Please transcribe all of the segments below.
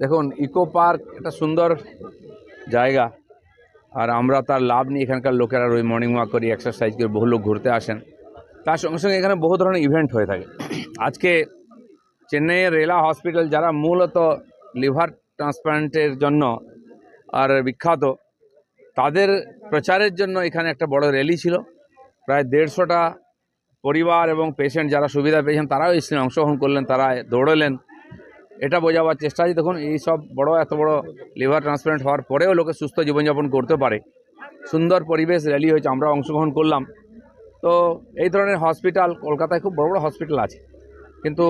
দেখুন, eco park একটা সুন্দর জায়গা। আর আমরা তার লাভ নিয়ে এখানকার লোকেরা রোজ মর্নিং ওয়াক করি এক্সারসাইজ করি, বহু লোক ঘুরতে আসেন। তার সঙ্গে সঙ্গে এখানে বহু ধরনের ইভেন্ট হয়ে থাকে। আজকে চেন্নাইয়ের রেলা হসপিটাল যারা মূলত লিভার ট্রান্সপ্লান্টের জন্য আর বিখ্যাত, তাদের প্রচারের জন্য এখানে একটা বড় র্যালি ছিল। প্রায় দেড়শোটা পরিবার এবং পেশেন্ট যারা সুবিধা পেয়েছেন, তারাও এসেছিলেন অংশগ্রহণ করলেন, তারা দৌড়লেন। এটা বোঝাবার চেষ্টা আছে। দেখুন, এই সব বড়, এত বড় লিভার ট্রান্সপ্লান্ট হওয়ার পরেও লোকে সুস্থ জীবনযাপন করতে পারে। সুন্দর পরিবেশ র্যালি হয়েছে, আমরা অংশগ্রহণ করলাম। তো এই ধরনের হসপিটাল কলকাতায় খুব বড় বড় হসপিটাল আছে। কিন্তু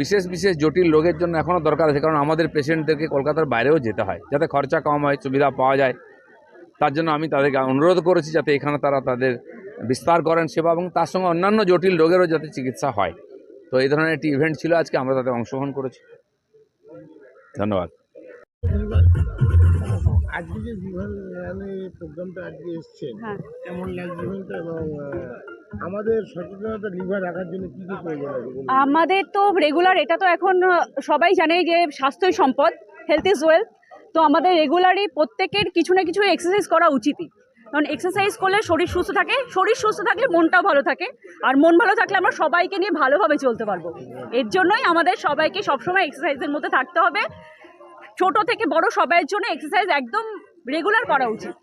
বিশেষ বিশেষ জটিল রোগের জন্য এখনও দরকার আছে, কারণ আমাদের পেশেন্টদেরকে কলকাতার বাইরেও যেতে হয়, যাতে খরচা কম হয়, সুবিধা পাওয়া যায়। তার জন্য আমি তাদেরকে অনুরোধ করেছি যাতে এখানে তারা তাদের বিস্তার করেন সেবা এবং তার সঙ্গে অন্যান্য জটিল রোগেরও যাতে চিকিৎসা হয়। তো এই ধরনের একটি ইভেন্ট ছিল আজকে, আমরা তাতে অংশগ্রহণ করেছি। ধন্যবাদ। আজকে যে প্রোগ্রামটা আজকে এসছেন হ্যাঁ। কেমন লাগছে এবং আমাদের সচেতনতা লিভার রাখার জন্য কি কি প্রয়োজন আমাদের তো রেগুলার এটা তো এখন সবাই জানে যে স্বাস্থ্যই সম্পদ হেলথ ইজ ওয়েলথ তো আমাদের রেগুলারই প্রত্যেকের কিছু না কিছু এক্সারসাইজ করা উচিতই। কারণ এক্সারসাইজ করলে শরীর সুস্থ থাকে শরীর সুস্থ থাকলে মনটাও ভালো থাকে আর মন ভালো থাকলে আমরা সবাইকে নিয়ে ভালোভাবে চলতে পারব। এর জন্যই আমাদের সবাইকে সবসময় এক্সারসাইজের মধ্যে থাকতে হবে। ছোট থেকে বড় সবাইয়ের জন্য এক্সারসাইজ একদম রেগুলার করা উচিত।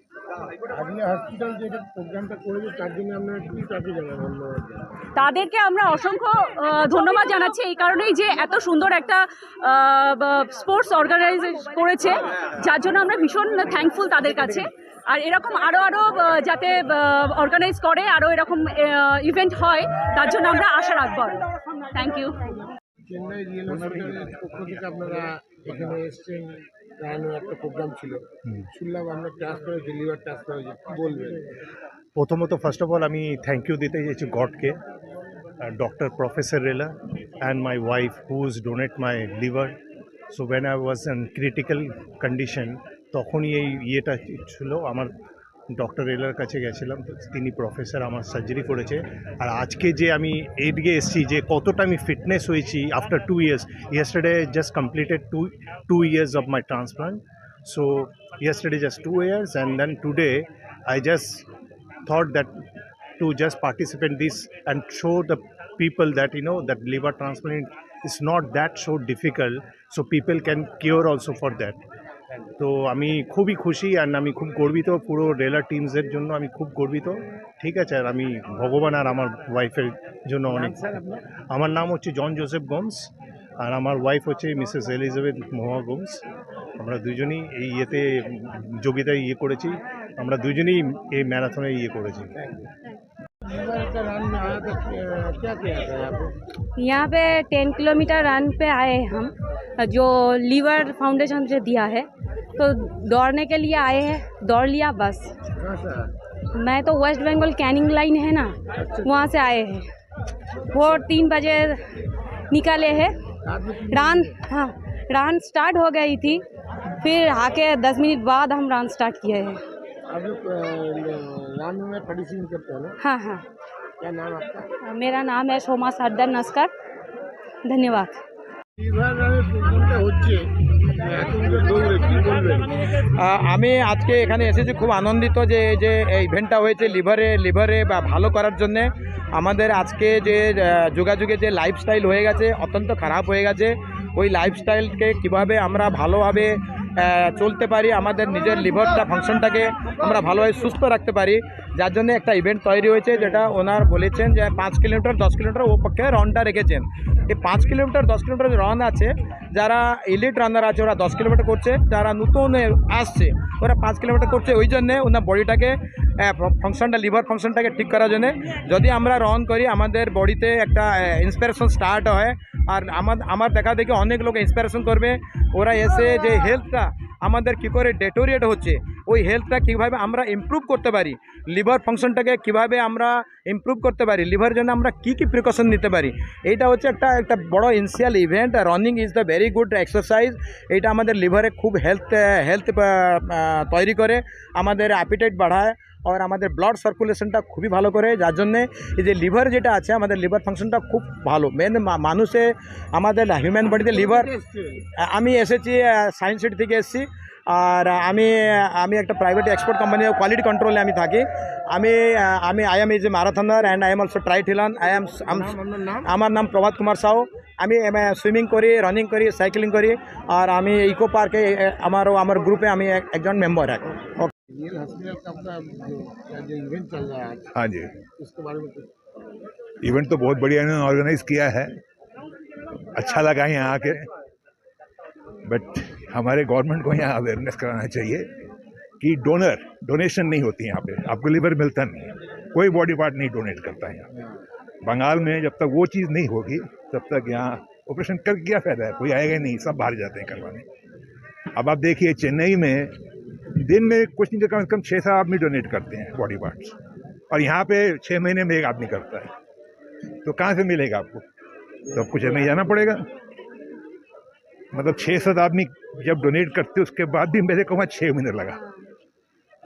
তাদেরকে আমরা অসংখ্য ধন্যবাদ জানাচ্ছি। এই কারণেই যে এত সুন্দর একটা স্পোর্টস অর্গানাইজ করেছে যার জন্য আমরা ভীষণ থ্যাঙ্কফুল তাদের কাছে। আর এরকম আরও আরও যাতে অর্গানাইজ করে আরও এরকম ইভেন্ট হয় তার জন্য আমরা আশা রাখব। থ্যাংক ইউ চেন্নাই রিয়েল হসপিটালের পক্ষ থেকে আপনারা এখানে এসছেন রানো একটা প্রোগ্রাম ছিল। শুনলাম আমরা ট্রান্সফার হয়েছে লিভার ট্রান্সফার হয়েছে বলবেন? প্রথমত ফার্স্ট অফ অল আমি থ্যাংক ইউ দিতে চাইছি গডকে doctor professor Rela and my wife whose donate my liver so when I was in critical condition তখনই এই ইয়েটা ছিল আমার ডক্টর রেলার কাছে গেছিলাম তিনি প্রফেসর আমার সার্জারি করেছে আর আজকে যে আমি এইদিকে এসেছি যে কতটা আমি ফিটনেস হয়েছি after two years yesterday just completed two two years of my transplant so just two years and then today i just thought that to just participate in this and show the people that you know that liver transplant is not that so difficult so people can cure also for that তো আমি খুবই খুশি আর আমি খুব গর্বিত পুরো রেলার টিমসের জন্য আমি খুব গর্বিত ঠিক আছে আর আমি ভগবান আর আমার ওয়াইফের জন্য অনেক আমার নাম হচ্ছে জন জোসেফ গোমস আর আমার ওয়াইফ হচ্ছে মিসেস এলিজাবেথ মোহা গোমস আমরা দুজনেই এই ইয়েতে যোগিতায় ইয়ে করেছি আমরা দুজনেই এই ম্যারাথনে ইয়ে করেছি लिवर का रन में आया था क्या क्या था यहाँ पे यहाँ पे टेन किलोमीटर रन पे आए हैं हम जो लीवर फाउंडेशन से दिया है तो दौड़ने के लिए आए हैं दौड़ लिया बस? मैं तो वेस्ट बंगाल कैनिंग लाइन है ना वहाँ से आए हैं। वो तीन बजे निकले हैं। रान हाँ रान स्टार्ट हो गई थी फिर आके दस मिनट बाद हम रान स्टार्ट किए हैं। रन में पार्टिसिपेट करते हो ना? हाँ हाँ। क्या नाम आपका? मेरा नाम है सोमा सरदार नस्कर। धन्यवाद। আমি আজকে এখানে এসেছি খুব আনন্দিত যে এই যে ইভেন্টটা হয়েছে লিভারে লিভারে বা ভালো করার জন্যে। আমাদের আজকে যে যুগাযুগে যে লাইফস্টাইল হয়ে গেছে, অত্যন্ত খারাপ হয়ে গেছে। ওই লাইফস্টাইলকে কীভাবে আমরা ভালোভাবে চলতে পারি, আমাদের নিজের লিভারটা ফাংশনটাকে আমরা ভালোভাবে সুস্থ রাখতে পারি, যার জন্য একটা ইভেন্ট তৈরি হয়েছে, যেটা ওনার বলেছেন যে পাঁচ কিলোমিটার, দশ কিলোমিটার ও পক্ষে রনটা রেখেছেন। এই পাঁচ কিলোমিটার, দশ কিলোমিটার রান আছে, যারা ইলিট রানার আছে, ওরা দশ কিলোমিটার করছে, যারা নতুন আসছে, ওরা পাঁচ কিলোমিটার করছে। ওই জন্যে ওনার বডিটাকে ফাংশনটা লিভার ফাংশনটাকে ঠিক করার জন্যে যদি আমরা রান করি, আমাদের বডিতে একটা ইন্সপিরেশন স্টার্ট হয়। আর আমার আমার দেখা দেখে অনেক লোক ইন্সপিরেশন করবে। ওরা এসে যে হেলথটা আমাদের কী করে ডেটোরিয়েট হচ্ছে? ওই হেলথটা কীভাবে আমরা ইম্প্রুভ করতে পারি? লিভার ফাংশনটাকে কীভাবে আমরা ইম্প্রুভ করতে পারি? লিভার জন্য আমরা কি কি প্রিকশন নিতে পারি? এইটা হচ্ছে একটা একটা বড় initial event running is the very good exercise এইটা আমাদের লিভারে খুব হেলথ হেলথ তৈরি করে, আমাদের অ্যাপিটাইট বাড়ায়। আর আমাদের ব্লাড সার্কুলেশনটা খুবই ভালো করে যার জন্যে এই যে লিভার যেটা আছে আমাদের লিভার ফাংশনটা খুব ভালো। মেন মানুষে আমাদের হিউম্যান বডিতে লিভার আমি এসেছি সায়েন্স সিটি থেকে এসেছি আর আমি আমি একটা প্রাইভেট এক্সপোর্ট কোম্পানি কোয়ালিটি কন্ট্রোলে আমি থাকি। আমি আমি I am is a marathoner and I am also triathlon I am আমার নাম প্রভাত কুমার সাউ। আমি সুইমিং করি রানিং করি সাইক্লিং করি আর আমি ইকো পার্কে আমারও আমার গ্রুপে আমি এক- একজন মেম্বার এখন रियल हॉस्पिटल का अपना जो जो इवेंट चल रहा है हाँ जी। उसके बारे में कुछ। इवेंट तो बहुत बढ़िया इन्होंने ऑर्गेनाइज किया है। अच्छा लगा यहाँ आके बट हमारे गवर्नमेंट को यहाँ अवेयरनेस कराना चाहिए कि डोनर डोनेशन नहीं होती यहाँ पे। आपको लिवर मिलता नहीं है। कोई बॉडी पार्ट नहीं डोनेट करता है यहाँ बंगाल में जब तक वो चीज़ नहीं होगी तब तक यहाँ ऑपरेशन कर क्या फ़ायदा है? कोई आएगा ही नहीं सब बाहर जाते हैं करवाने। अब आप देखिए चेन्नई में दिन में कुछ नहीं तो कम से कम छः सात आदमी डोनेट करते हैं बॉडी पार्ट्स और यहाँ पे छः महीने में एक आदमी करता है। तो कहाँ से मिलेगा आपको? सब कुछ हमें जाना पड़ेगा। मतलब छः सात आदमी जब डोनेट करते उसके बाद भी मेरे को वहाँ छः महीने लगा।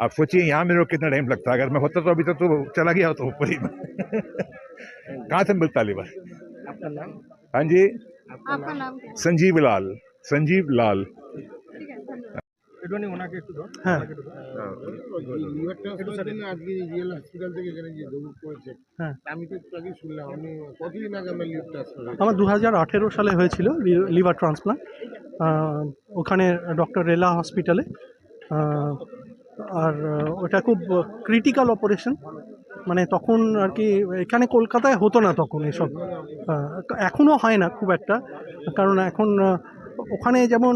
आप सोचिए यहाँ मेरे को कितना टाइम लगता है। अगर मैं होता तो अभी तक तो चला गया तो ऊपर ही कहाँ से मिलता नाम? हाँ जी। आपका नाम? संजीव लाल। संजीव लाल। হ্যাঁ। লিভার ট্রান্সপ্লান্টের জন্য আজকে রিয়েল হসপিটাল থেকে এখানে যে দৌড় করেছে। হ্যাঁ। আমি তো একটু আগে শুনলাম আমি কতদিন আগে আমার লিভার ট্রান্সপ্লান্ট আমার দু হাজার আঠেরো সালে হয়েছিল লিভার ট্রান্সপ্লান্ট ওখানে ডক্টর রেলা হসপিটালে আর ওটা খুব ক্রিটিক্যাল অপারেশন মানে তখন আর কি এখানে কলকাতায় হতো না তখন এসব। এখনও হয় না খুব একটা। কারণ এখন ওখানে যেমন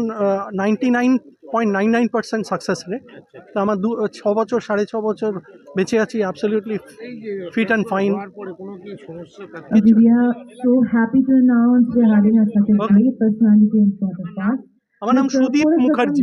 ninety nine point nine nine percent success rate তো আমার দু ছ বছর সাড়ে ছ বছর বেঁচে আছি অ্যাবসলিউটলি ফিট অ্যান্ড ফাইন আমার নাম সুদীপ মুখার্জি